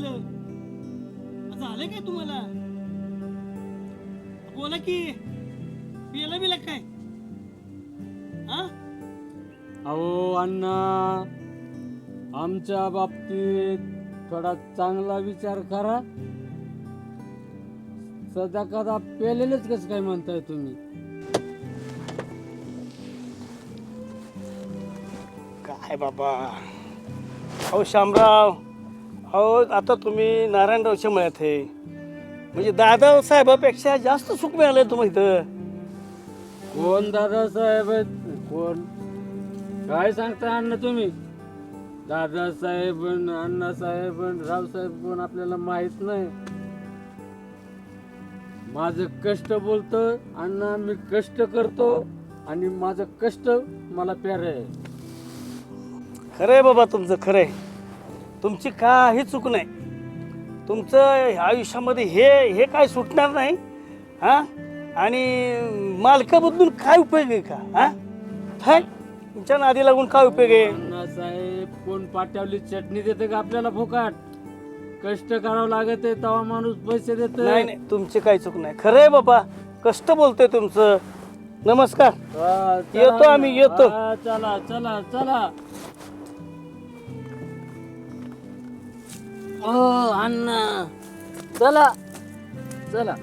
झालं झालं काय तुम्हाला? बोला की पियला बिला काय? हा अहो अण्णा आमच्या बाबतीत थोडा चांगला विचार करा. सदा कदा पेलेलेच कसं काय म्हणताय तुम्ही? काय बाबा? अहो शामराव अहो आता तुम्ही नारायणरावच्या मळ्यात आहे म्हणजे दादा साहेबापेक्षा जास्त सुख मिळालंय तुम्हाला इथं. कोण दादासाहेब आहेत? कोण? काय सांगता अण्णा तुम्ही? दादासाहेब अन अण्णासाहेब अन रावसाहेब कोण आपल्याला माहीत नाही. माझं कष्ट बोलतो अण्णा मी कष्ट करतो आणि माझं कष्ट मला प्यारे आहे. खरंय बाबा तुमचं खरंय. तुमची काही चूक नाही. तुमचं आयुष्यामध्ये हे हे काय सुटणार नाही हा? आणि मालका बदलून काय उपयोग आहे का हा? काय तुमच्या नादी लागून काय उपयोग आहे? अण्णासाहेब कोण पाट्यावली चटणी देते का आपल्याला फुकाट? कष्ट करावं लागत आहे तेव्हा माणूस पैसे देत नाही नाही तुमची काही चूक नाही. खरंय बाबा कष्ट बोलतोय तुमचं. नमस्कार. येतो आम्ही, येतो. चला चला चला. ओ अण्णा. चला. चला.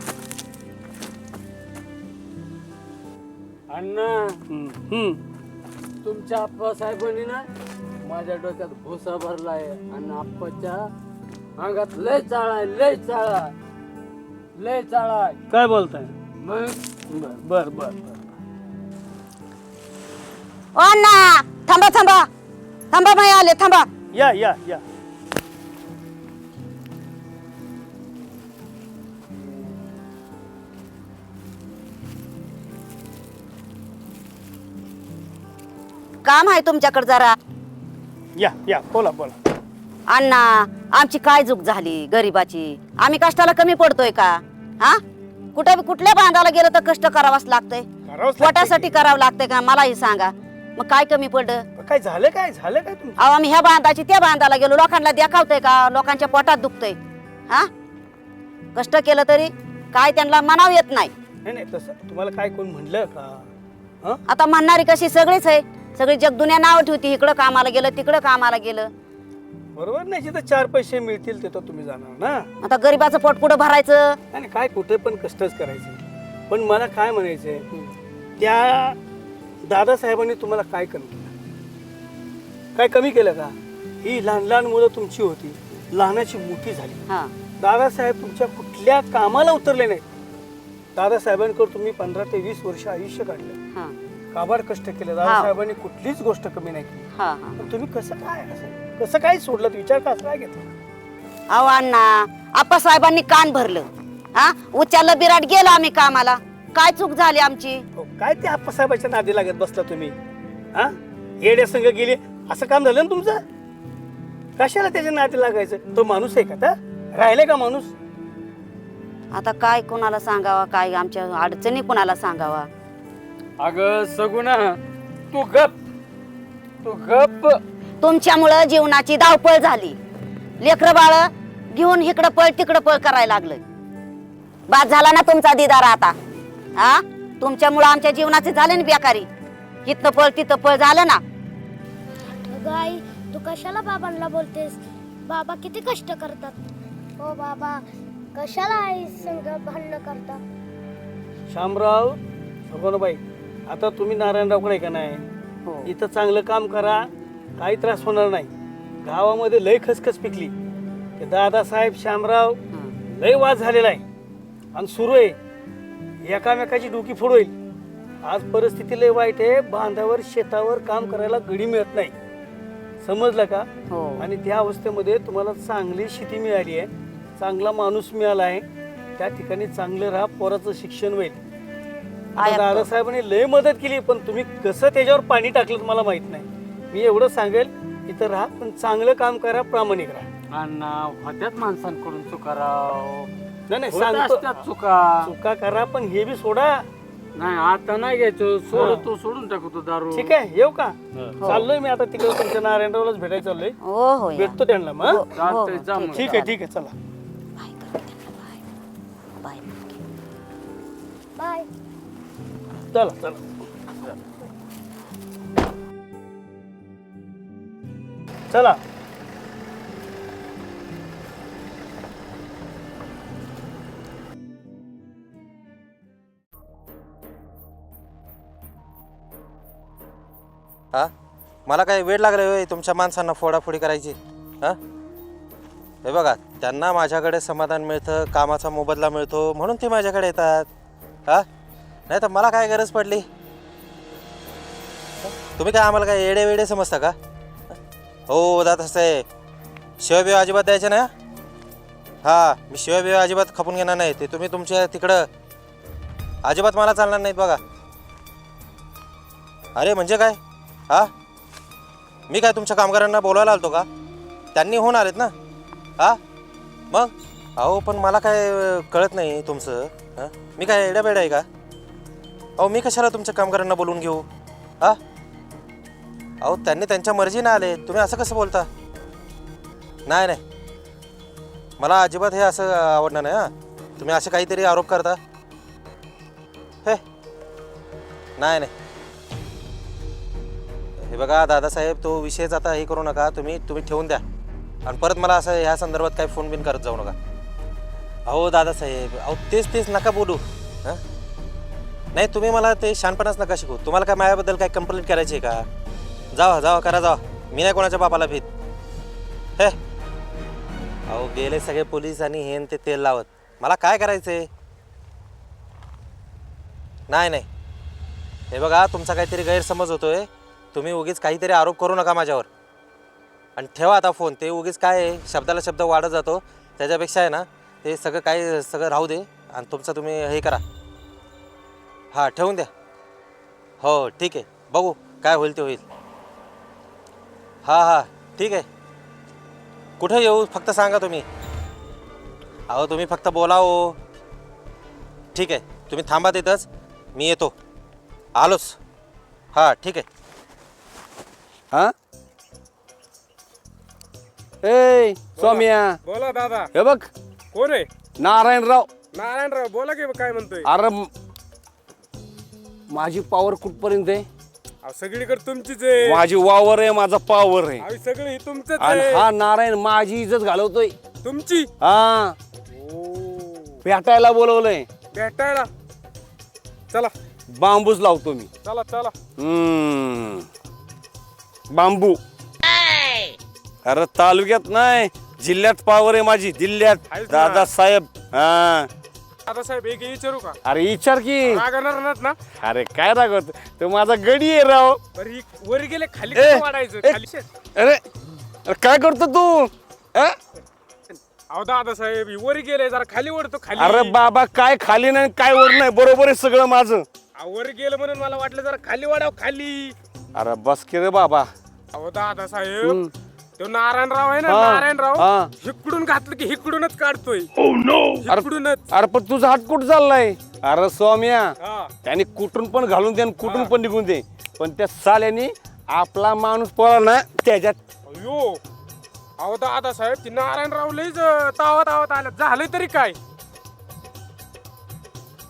अण्णा हम्म, हम्म. तुमच्या आप्पा साहेबांनी ना माझ्या डोक्यात भुसा भरलाय आणि आप्पाच्या अंगात लय चाळा आहे लय चाळा लय चाळा आहे. काय बोलताय? मग? बर बर बर. अण्णा थांबा थांबा. थांबा बाई आले थांबा. या या या. काम आहे तुमच्याकडे जरा. या या बोला बोला. अण्णा आमची काय चूक झाली गरिबाची? आम्ही कष्टाला कमी पडतोय का? हा? कुठे कुठल्या बांधाला गेलं तर कष्ट करावाच लागतंय? करावंच लागतंय. पोटासाठी करावं लागतंय का? मलाही सांगा. मग काय कमी पडलं. काय झालं काय? झालं काय तुमचं? अहो आम्ही ह्या बांधाची त्या बांधाला गेलो. लोकांना देखावतोय का? लोकांच्या पोटात दुखतंय. हा? कष्ट केलं तरी काय त्यांना मनाव येत नाही. नाही नाही तसं तुम्हाला काय कोण म्हणलं का? हं? आता म्हणणारी कशी सगळीच आहे. सगळी जग दुनिया नाव ठेवती इकडं कामाला गेलं तिकडं कामाला गेलं. बरोबर नाही जिथं चार पैसे मिळतील तिथं तुम्ही जाणार ना? आता गरिबाचं पोट कुठं भरायचं? आणि काय कुठे पण कष्टच करायचे. पण मला काय म्हणायचंय त्या दादासाहेबांनी तुम्हाला काय कमी केलं? काय कमी केलं का? ही लहान लहान मुलं तुमची होती लहानाची मोठी झाली. हा. दादासाहेब तुमच्या कुठल्या कामाला उतरले नाहीत? दादासाहेबांकडे तुम्ही पंधरा ते वीस वर्ष आयुष्य काढलं. हा. काबाड कष्ट केले. दादासाहेबांनी कुठलीच गोष्ट कमी नाही केली. हा हा. पण तुम्ही कसं काय असं कसं काय सोडलं? विचार कसं काय घेतला? अहो अण्णा आप्पासाहेबांनी कान भरलं. हा? उच्चारलं बिराट गेलो आम्ही कामाला. काय चूक झाली आमची? हो, काय ते आप्पासाहेबाच्या नादी लागत बसला तुम्ही? हा? येड्या संघ गेले असं काम झालं ना तुमचं? कशाला त्याच्या नादी लागायचं? तो माणूस आहे का त्या राहिले का माणूस? आता काय कोणाला सांगावा? काय आमच्या अडचणी कोणाला सांगावा? अग सगुना तू गप. तू गप. तुमच्यामुळं जीवनाची धावपळ झाली. लेकरं बाळ घेऊन इकडं पळ तिकडं पळ करायला लागलं. बाद झाला ना तुमचा दिदार आता. हा तुमच्यामुळं आमच्या जीवनाचे झाले ना बेकारी. इथनं पळ तिथं पळ झालं ना. अगं आई तू कशाला बाबांना बोलतेस? बाबा किती कष्ट करतात. हो बाबा कशाला आई संग भांडणं करतात? शामराव सगोनाबाई आता तुम्ही नारायणरावकडे का नाही? हो. इथं चांगलं काम करा काही त्रास होणार नाही. गावामध्ये लय खसखस पिकली. ते दादासाहेब शामराव लय वाद झालेला आहे. आणि सुरू आहे. एकामेकाची डोकी फोड होईल आज परिस्थिती लय वाईट आहे. बांधावर शेतावर काम करायला गडी मिळत नाही. समजलं का? हो. आणि त्या अवस्थेमध्ये तुम्हाला चांगली शेती मिळाली आहे. चांगला माणूस मिळाला आहे. त्या ठिकाणी चांगलं राहा पोराचं शिक्षण होईल. आता आहे. दादासाहेबांनी लय मदत केली पण तुम्ही कसं त्याच्यावर पाणी टाकलं मला माहीत नाही. मी एवढं सांगेल इथं राहा पण चांगलं काम करा प्रामाणिक राहा. अण्णा होत्यात माणसांकडून चुका राव. नाही नाही होत सांगतो. असत्यात चुका. चुका करा पण हे बी सोडा. नाही आता नाही घ्यायचो. सोडतो सोडून टाकू तो दारू. ठीक आहे येऊ का. चाललोय मी आता तिकडे तुमच्या नारायणरावलाच भेटायला चाललोय. हो हो या. भेटतो त्यांना मग हो, हं? चालतंय, जा ठीक मग. ठीक आहे ठीक आहे चला. चला चला. चला. हा? मला काही वेळ लागला होय तुमच्या माणसांना फोडाफोडी करायची? हा? हे बघा त्यांना माझ्याकडे समाधान मिळतं कामाचा मोबदला मिळतो म्हणून ते माझ्याकडे येतात. हा? नाही तर मला काय गरज पडली? तुम्ही काय आम्हाला काय येडे वेडे समजता का? हो दादा आहे. शिवबिव अजिबात द्यायचे ना हा? मी शिवबिव अजिबात खपून घेणार नाही. ते तुम्ही तुमच्या तिकडं अजिबात मला चालणार नाहीत बघा. अरे म्हणजे काय? हा? मी काय तुमच्या कामगारांना बोलायला आलतो का? त्यांनी होऊन आलेत ना? हा? मग? अहो पण मला काय कळत नाही तुमचं हां? मी काय एड्याबेड आहे का? अहो मी कशाला तुमच्या कामगारांना बोलून घेऊ? हा? अहो त्यांनी त्यांच्या मर्जीने आले. तुम्ही असं कसं बोलता? नाही नाही. मला अजिबात हे असं आवडणार नाही हां. तुम्ही असे काहीतरी आरोप करता? हे? नाही नाही. हे बघा दादासाहेब तो विषयच आता हे करू नका. तुम्ही तुम्ही ठेवून द्या. आणि परत मला असं ह्या संदर्भात काही फोन बिन करत जाऊ नका. अहो दादासाहेब अहो तेच तेच नका बोलू. हां? नाही तुम्ही मला ते शानपणाच नका शिकू तुम्हाला काय माझ्याबद्दल काय कंप्लेंट करायची आहे का? जावा जावा करा जावा. मी नाही कोणाच्या बापाला भीत. हे. अहो गेले सगळे पोलीस आणि हेन ते तेल लावत. मला काय करायचंय? नाही नाही. हे बघा तुमचा काहीतरी गैरसमज होतोय. तुम्ही उगीच काहीतरी आरोप करू नका माझ्यावर. आणि ठेवा आता फोन. ते उगीच काय आहे? शब्दाला शब्द वाढत जातो. त्याच्यापेक्षा आहे ना ते सगळं काय सगळं राहू दे. आणि तुमचं तुम्ही हे करा. हां ठेवून द्या. हो ठीक आहे. बघू काय होईल ते होईल. हां हां ठीक आहे. कुठं येऊ? फक्त सांगा तुम्ही. अहो तुम्ही फक्त बोला हो. ठीक आहे. तुम्ही थांबा तिथंच. मी येतो. आलोच. हां ठीक आहे. हा? ए सौम्या. बोला दादा. हे बघ. कोण आहे? नारायणराव. नारायणराव बोला की काय म्हणतोय? अरे माझी पावर कुठपर्यंत आहे? अहो, सगळीकडे तुमचीच आहे. माझी वावर आहे माझा पावर आहे. अहो, सगळं हे तुमचंच आणि आहे. हा नारायण माझी इज्जत घालवतोय. तुमची? हा. ओ भेटायला बोलवलंय. भेटायला? चला. बांबूच लावतो मी. चला चला. हम्म. बांबू. अरे तालुक्यात नाही जिल्ह्यात पावर आहे माझी जिल्ह्यात आहेच ना. दादा साहेब हा. दादा साहेब एक विचारू का? अरे विचार की. रागणार नाहीत ना? अरे काय रागवत? तो माझा गडी आहे राव. बरं ही वर गेले खाली ए, कसं वाढायचं? ए. खाली अरे अरे काय करतो तू? अ? अहो दादा साहेब ही वर गेले जरा खाली ओढतो खाली. अरे बाबा काय खाली नाही काय वर नाही बरोबर आहे सगळं माझं. अहो, वर गेलं म्हणून मला वाटलं जरा खाली वाढाव खाली. अरे बस की रे बाबा. अहो दादा साहेब तो नारायणराव आहे ना हा, नारायणराव हा. हिकडून घातलं की हिकडूनच काढतोय. हिकडूनच. अरे पण तुझा हात कुठं चाललाय? अरे स्वाम्या हा. त्याने कुठून पण घालून दे आणि कुठून पण निघून दे. पण त्या साल्याने आपला माणूस पळा ना त्याच्यात. अयो अहो दादा साहेब ती नारायणराव लईच तावत तावत आलं झालंय तरी काय?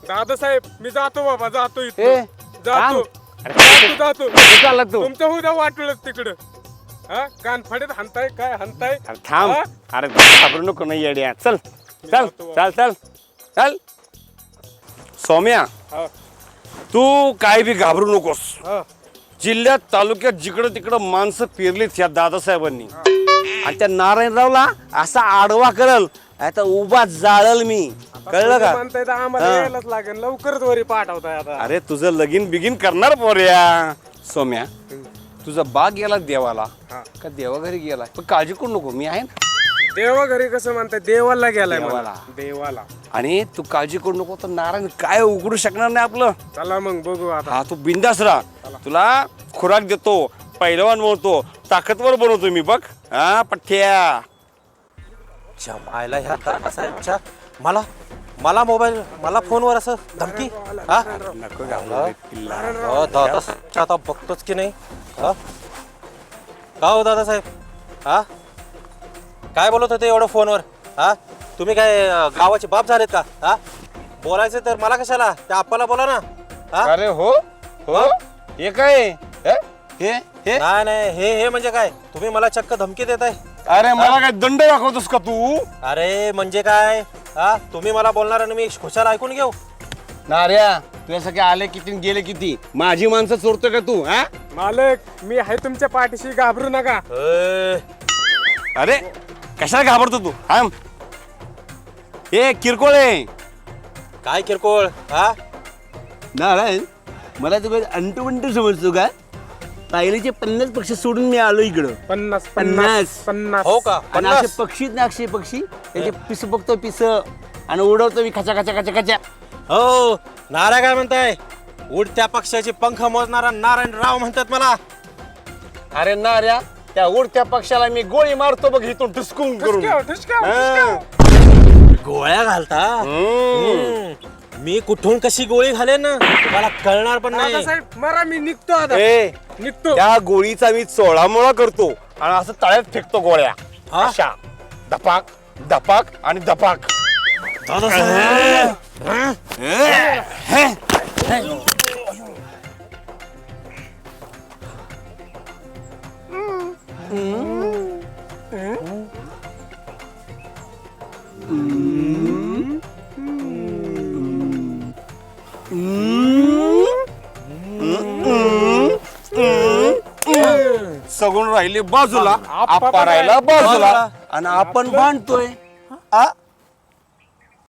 दादा साहेब मी जातो बाबा जातो ए, इथं जातो. थांब. अरे जातो. जातो चालला तू? तुमचं उद्या वाटलंच तिकडं. हा? कान फडत हाणताय? काय हाणताय? अरे थांब. हा? अरे घाबरू नको नाही येड्या. चल चल जातो. चल चल चल. सौम्या हा, तू काय बी घाबरू नकोस. हा. जिल्ह्यात तालुक्यात जिकडं तिकडं माणसं पेरलीत या दादासाहेबांनी. आणि त्या नारायणरावला असा आडवा करल आता उभा जाळल मी. कळलं तुम्ही का म्हणताय तर आम्हाला हा. यायलाच लागेल. लवकरच वरी पाठवताय आता. अरे तुझं लगीन बिगीन करणार पोऱ्या. सौम्या तुझा बाग गेला देवाला? हा. का देवा घरी गेला पण काळजी करू नको मी आहे ना. देवा घरी कसं म्हणताय? देवाला गेलाय मला. देवाला. देवाला. आणि तू काळजी करू नको तर नारायण काय उघडू शकणार नाही आपलं? चला मग बघू आता. हा तू बिंदास राहा. तुला खुराक देतो पैलवान बनवतो ताकदवर बनवतो मी बघ. हा पठ्ठ्या. च्या मायला ह्या दादासाहेबच्या मला मला मोबाईल मला फोनवर असं धमकी? हा? नको दादा आता बघतोच की नाही? हा? का हो दादासाहेब? हा? काय बोलत होते एवढं फोनवर? हा? तुम्ही काय अं, गावाचे बाप झालेत का? हा? बोलायचं तर मला कशाला? त्या आप्पाला बोला ना. हा? अरे हो? हो? हे? काय? हे? हे? हे? नाही नाही. हे हे म्हणजे काय? तुम्ही मला चक्क धमकी देताय? अरे मला काय दंड दाखवतोस का तू? अरे म्हणजे काय? हा? तुम्ही मला बोलणार आणि मी खुशाल ऐकून घेऊ? नार्या तुझ्यासाठी आले किती आणि गेले किती? माझी माणसं चोरतो का तू हा? मालक मी आहे तुमच्या पाठीशी घाबरू नका. ए, अरे कशाला घाबरतो तू? हा? हे किरकोळ आहे. काय किरकोळ हा? नारायण मला तू काय अंटू बंटू समजतो का? पाहिलेचे पन्नास पक्षी सोडून मी आलो इकडं. पन्नास पन्नास. पन्नास. पन्नास. हो का? आणि असे पन्नास? पक्षी ना अक्षय पक्षी त्याचे पिस बघतो पिस. आणि उडवतो मी खचा खचा खचा खचा. हो नारा काय म्हणताय? उडत्या पक्षाचे पंख मोजणारा नारायण राव म्हणतात मला. अरे नाऱ्या त्या उडत्या पक्षाला मी गोळी मारतो बघ इथून टुसकून करून. हा. गोळ्या घालता? हम्म. हम्म. मी कुठून कशी गोळी घालेन? ना तुम्हाला कळणार पण नाही. मरा मी निघतो आता. ए, निघतो. त्या गोळीचा मी चोळामोळा करतो आणि असं तळ्यात फेकतो गोळ्या. हा? अशा. धपाक धपाक आणि धपाक सगून राहिले बाजूला आप्पा राहिला बाजूला. आणि आपण बांधतोय.